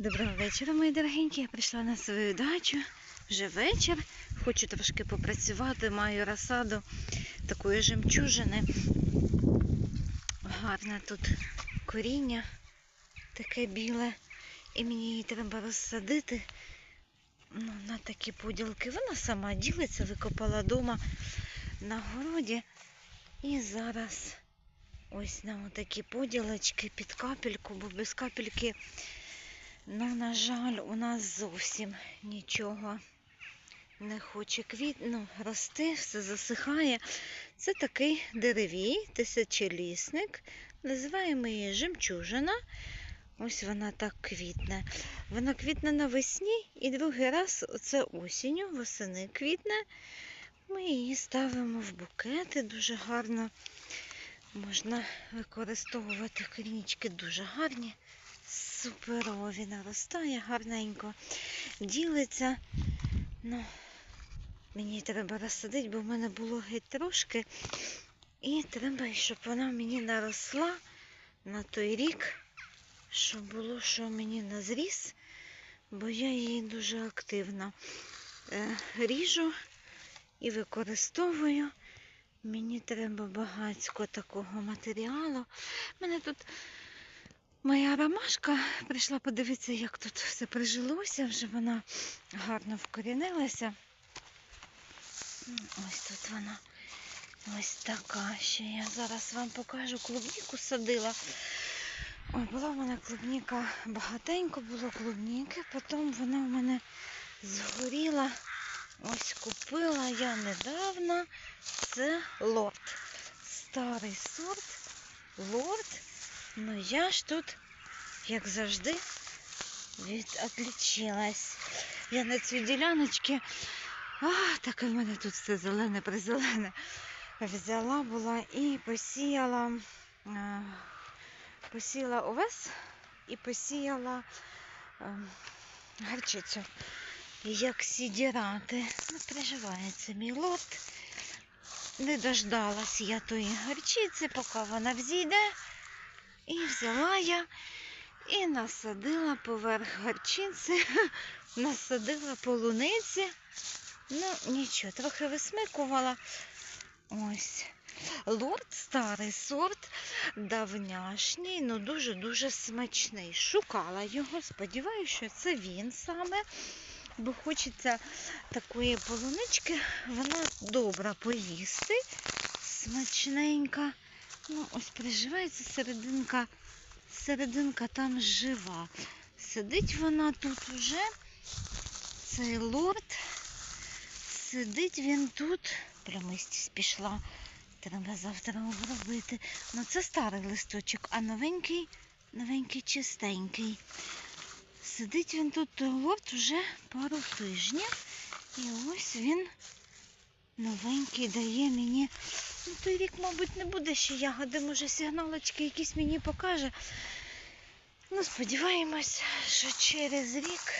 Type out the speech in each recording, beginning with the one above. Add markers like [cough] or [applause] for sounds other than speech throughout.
Доброго вечора, мої дорогенькі. Я прийшла на свою дачу. Вже вечір. Хочу трошки попрацювати. Маю розсаду такої жемчужини. Гарне тут коріння, таке біле. І мені її треба розсадити ну, на такі поділки. Вона сама ділиться, викопала вдома на городі. І зараз ось на такі поділочки під капельку, бо без капельки Ну, на жаль, у нас зовсім нічого не хоче квіт... ну, рости, все засихає. Це такий деревій, тисячолісник. Називаємо її жемчужина. Ось вона так квітне. Вона квітне навесні і другий раз це осінню, восени квітне. Ми її ставимо в букети, дуже гарно можна використовувати корінічки дуже гарні суперові, наростає гарненько, ділиться. Ну, мені треба розсадити, бо в мене було геть трошки. І треба, щоб вона мені наросла на той рік, щоб було, що мені на зріс, бо я її дуже активно е, ріжу і використовую. Мені треба багатько такого матеріалу. У мене тут Моя ромашка прийшла подивитися, як тут все прижилося, вже вона гарно вкорінилася. Ось тут вона ось така ще. Я зараз вам покажу клубніку садила. Ой, була в мене клубніка багатенько, було клубніки, потім вона в мене згоріла. Ось купила я недавно. Це лорд. Старий сорт. Лорд. Ну я ж тут, як завжди, відотлічилась. Я на цій діляночці, а, таке в мене тут все зелене призелене. Взяла була і посіяла, а, посіяла овес і посіяла а, гарчицю. Як сідірати. Не переживається мій лот. Не дождалась я тої гарчиці, поки вона взійде. І взяла я і насадила поверх гарчинці, [laughs] насадила полуниці. Ну, нічого, трохи висмикувала. Ось. Лорд старий сорт, давняшній, ну дуже-дуже смачний. Шукала його, сподіваюся, що це він саме. Бо хочеться такої полунички, вона добра поїсти, смачненька. Ну, ось приживається серединка, серединка там жива. Сидить вона тут уже, цей лорд. Сидить він тут. Прямистість пішла. Треба завтра обробити. Ну це старий листочок, а новенький, новенький чистенький. Сидить він тут, лорд вже пару тижнів. І ось він новенький дає мені Ну, той рік, мабуть, не буде ще ягоди, може сигналочки якісь мені покаже. Ну, сподіваємось, що через рік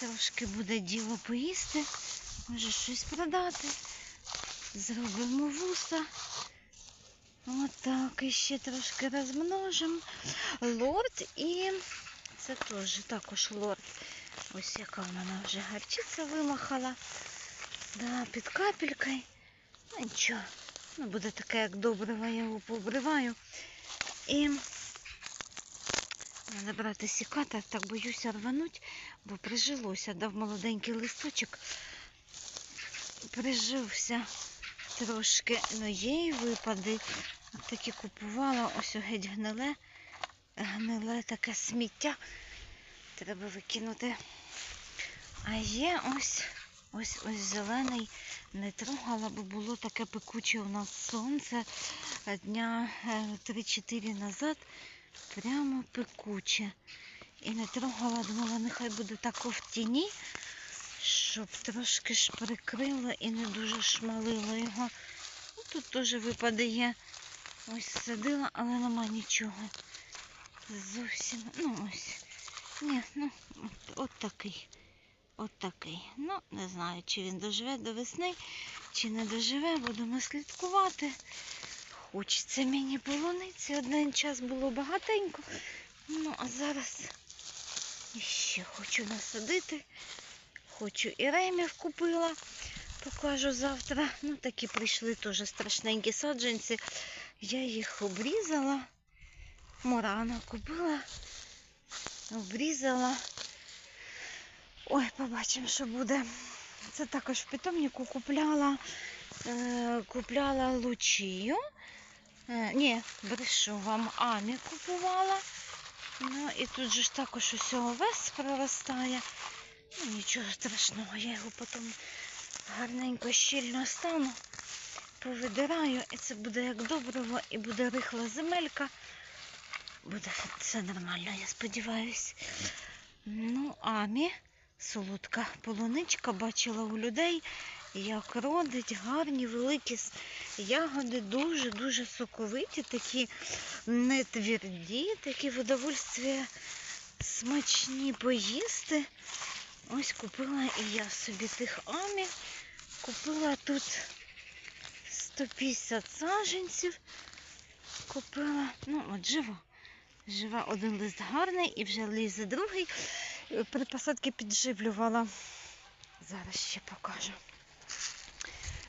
трошки буде діло поїсти, може щось продати. Зробимо вуса. Отак, і ще трошки розмножимо. Лорд і це теж також лорд. Ось яка в мене вже гарчиця вимахала. Да, під капелькою. Ну нічого. Ну, буде таке, як добриво, я його пообриваю. І треба брати сікатор, так боюся рвануть, бо прижилося, дав молоденький листочок. Прижився трошки, ну є і випади. Такі купувала, ось геть гниле, гниле таке сміття. Треба викинути. А є ось ось ось зелений не трогала, бо було таке пекуче у нас сонце дня 3-4 назад. Прямо пекуче. І не трогала, думала, нехай буде так в тіні, щоб трошки ж прикрило і не дуже шмалило його. Ну, Тут теж випади є. Ось садила, але нема нічого. Зовсім, ну ось. Ні, ну, от, от такий. От такий. Ну, не знаю, чи він доживе до весни, чи не доживе, будемо слідкувати. Хочеться мені полуниці. Один час було багатенько. Ну, а зараз ще хочу насадити. Хочу і ремів купила. Покажу завтра. Ну, такі прийшли теж страшненькі саджанці. Я їх обрізала. Морана купила. Обрізала. Ой, побачимо, що буде. Це також в питомнику купляла, е, купляла лучію. Е, ні, брешу вам амі купувала. Ну і тут же ж також усе овес проростає. Ну, нічого страшного, я його потім гарненько щільно стану, повидираю, і це буде як добриво, і буде рихла земелька. Буде все нормально, я сподіваюся. Ну, амі, солодка полуничка, бачила у людей, як родить, гарні, великі ягоди, дуже-дуже соковиті, такі не тверді, такі в удовольствие смачні поїсти. Ось купила і я собі тих амі. Купила тут 150 саджанців. Купила, ну от живо. Жива один лист гарний і вже лізе другий. При посадці підживлювала. Зараз ще покажу.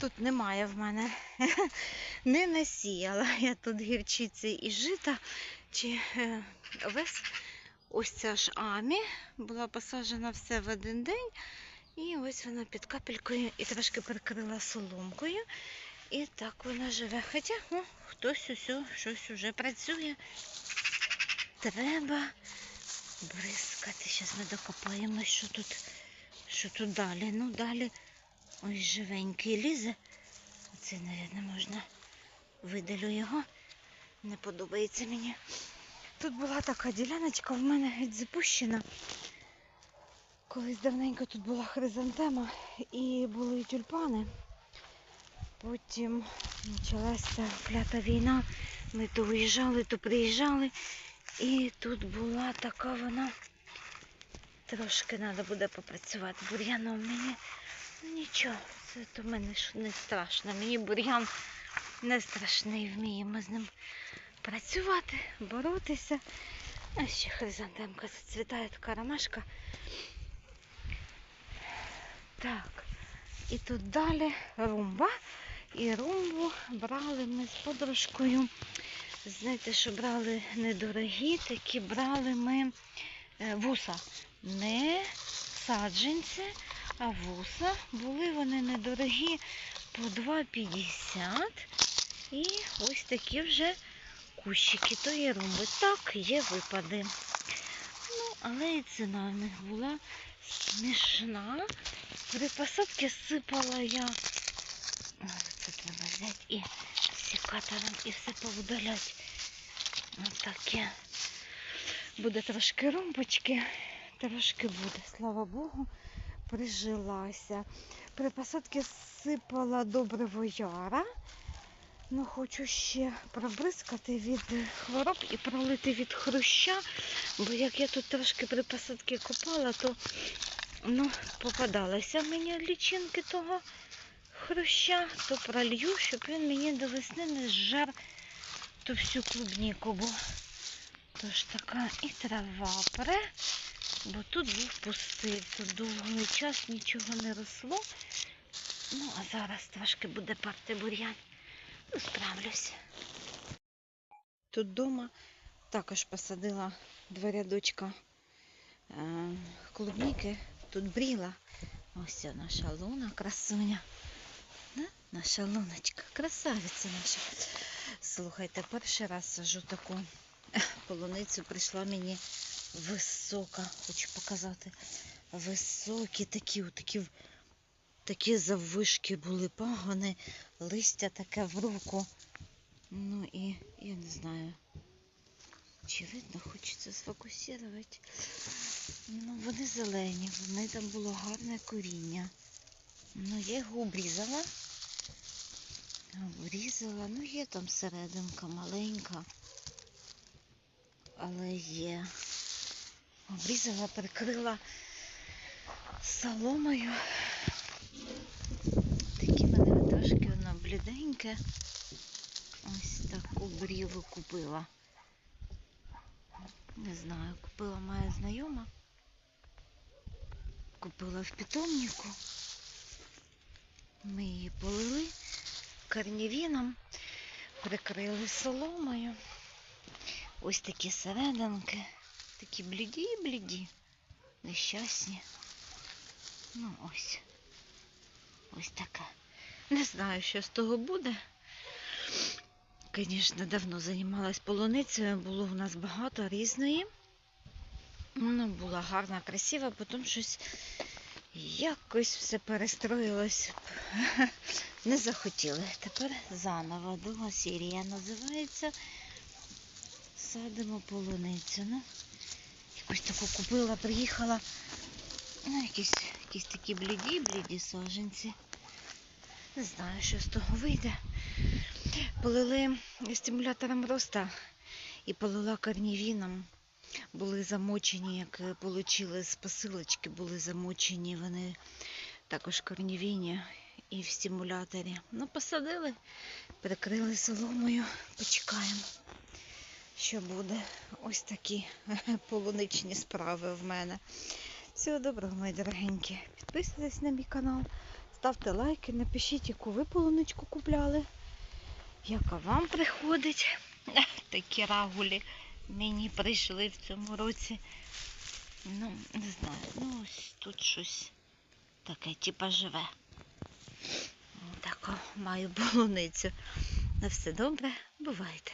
Тут немає в мене. [laughs] Не насіяла я тут гірчиці і жита чи е, овес. Ось ця ж амі була посаджена все в один день. І ось вона під капелькою і трошки прикрила соломкою. І так вона живе. Хоча ну, хтось усе, щось уже працює. Треба бризкати. Зараз ми докопаємо, що тут, що тут далі. Ну, далі ось живенький лізе. Оце, мабуть, можна видалю його. Не подобається мені. Тут була така діляночка в мене геть запущена. Колись давненько тут була хризантема і були тюльпани. Потім почалася клята війна. Ми то виїжджали, то приїжджали. І тут була така вона. Трошки треба буде попрацювати бур'яном мені. Нічого, це то мене ж не страшно. Мені бур'ян не страшний, вміємо з ним працювати, боротися. А ще хризантемка зацвітає така ромашка. Так, і тут далі румба. І румбу брали ми з подружкою. Знаєте, що брали недорогі, такі брали ми е, вуса. Не саджанці, а вуса. Були вони недорогі по 2,50. І ось такі вже кущики тої румби. Так, є випади. Ну, але і ціна в них була смішна. При посадці сипала я. Це треба взяти і секатором і все повидаляти. Ось таке. Буде трошки румбочки, трошки буде, слава Богу, прижилася. При посадці сипала добриво яра. Ну, хочу ще пробризкати від хвороб і пролити від хруща, бо як я тут трошки при посадці копала, то ну, попадалися мені лічинки того хруща, то пролью, щоб він мені до весни не зжар ту всю клубніку, бо тож така і трава пре, бо тут був пустир, тут довгий час нічого не росло. Ну, а зараз трошки буде парти бур'ян. Ну, справлюсь. Тут вдома також посадила два рядочка е, клубніки. Тут бріла. Ось ця наша луна, красуня. Наша луночка, красавиця наша. Слухайте, перший раз сажу таку полуницю. Прийшла мені висока, хочу показати. Високі такі, такі, такі заввишки були пагони, листя таке в руку. Ну і я не знаю, чи видно, хочеться сфокусувати. Ну, вони зелені, вони там було гарне коріння. Ну, я його обрізала. Обрізала, ну є там серединка маленька. Але є. Обрізала, прикрила соломою. Такі вони трошки воно бліденьке. Ось таку брілу купила. Не знаю, купила моя знайома. купила в питомнику. Ми її полили корнівіном, прикрили соломою. Ось такі серединки, такі бліді-бліді, нещасні. Ну ось. Ось така. Не знаю, що з того буде. Звісно, давно займалась полуницею, було в нас багато різної. Ну, була гарна, красива, потім щось якось все перестроїлось. [laughs] Не захотіли. Тепер заново. Друга серія називається Садимо полуницю. Ну, якусь таку купила, приїхала. Ну, якісь, якісь такі бліді, бліді саженці. Не знаю, що з того вийде. Полили стимулятором роста і полила корнівіном. Були замочені, як отримали з посилочки, були замочені вони також корнівіні і в стимуляторі. Ну, посадили, прикрили соломою, почекаємо, що буде. Ось такі [laughs] полуничні справи в мене. Всього доброго, мої дорогенькі. Підписуйтесь на мій канал, ставте лайки, напишіть, яку ви полуничку купляли, яка вам приходить. [laughs] Такі рагулі мені прийшли в цьому році. Ну, не знаю, ну ось тут щось таке, типа живе. Таку маю [laughs] полуницю. На все добре, бувайте.